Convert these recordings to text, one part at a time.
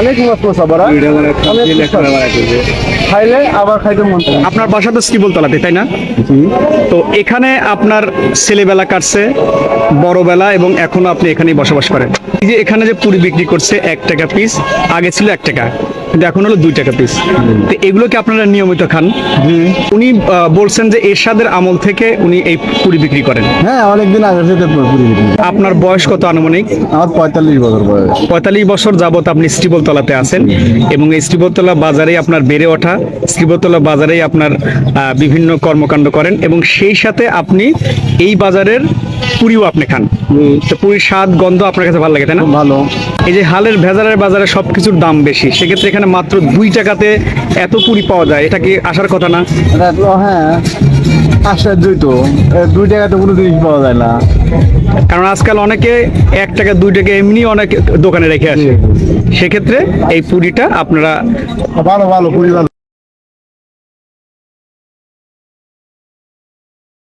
অনেক মশমশা বড়া খাইলে আবার খাইতে মন আপনার বাসা তো শ্রীবলতলাতে তাই না? তো এখানে আপনার ছেলেবেলা কাটছে বড়বেলা এবং এখনও আপনি এখানেই বসবাস করেন। এই যে এখানে যে পুরি বিক্রি করছে এক টাকা পিস আগে ছিল এক টাকা। কিন্তু এখন হলো দুই টাকা পিস তো এগুলো কি আপনারা নিয়মিত খান? উনি বলছেন যে এরশাদের আমল থেকে উনি এই পুরি বিক্রি করেন। হ্যাঁ অনেকদিন আগে থেকে পুরি বিক্রি আপনার বয়স কত আনুমানিক? আমার পঁয়তাল্লিশ বছর বয়স। পঁয়তাল্লিশ বছর যাবত আপনি স্টিবলতলাতে আছেন এবং এই স্টিবলতলা বাজারে আপনার বেড়ে ওঠা স্টিবলতলা বাজারেই আপনার বিভিন্ন কর্মকাণ্ড করেন এবং সেই সাথে আপনি এই বাজারের পুরিও আপনি খান। তো পুরীর স্বাদ গন্ধ আপনার কাছে ভালো লাগে তাই না? ভালো। এই যে হালের ভেজালের বাজারে সবকিছুর দাম বেশি সেক্ষেত্রে এখানে মাত্র দুই টাকাতে এত পুরি পাওয়া যায় এটা কি আসার কথা না? এটা তো হ্যাঁ তো। দুই টাকাতে কোনো জিনিস পাওয়া যায় না। কারণ আজকাল অনেকে এক টাকা দুই টাকা এমনি অনেক দোকানে রেখে আসে। সেক্ষেত্রে এই পুরিটা আপনারা ভালো ভালো পুরি ভালো।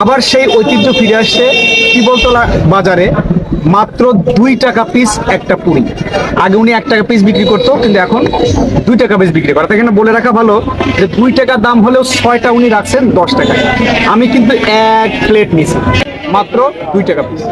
আবার সেই ঐতিহ্য ফিরে আসছে টিবলতলা বাজারে মাত্র দুই টাকা পিস একটা পুরি। আগে উনি এক টাকা পিস বিক্রি করতো, কিন্তু এখন দুই টাকা পিস বিক্রি করে। এখানে বলে রাখা ভালো যে দুই টাকা দাম হলেও ছয়টা উনি রাখছেন দশ টাকা আমি কিন্তু এক প্লেট নিছি মাত্র দুই টাকা পিস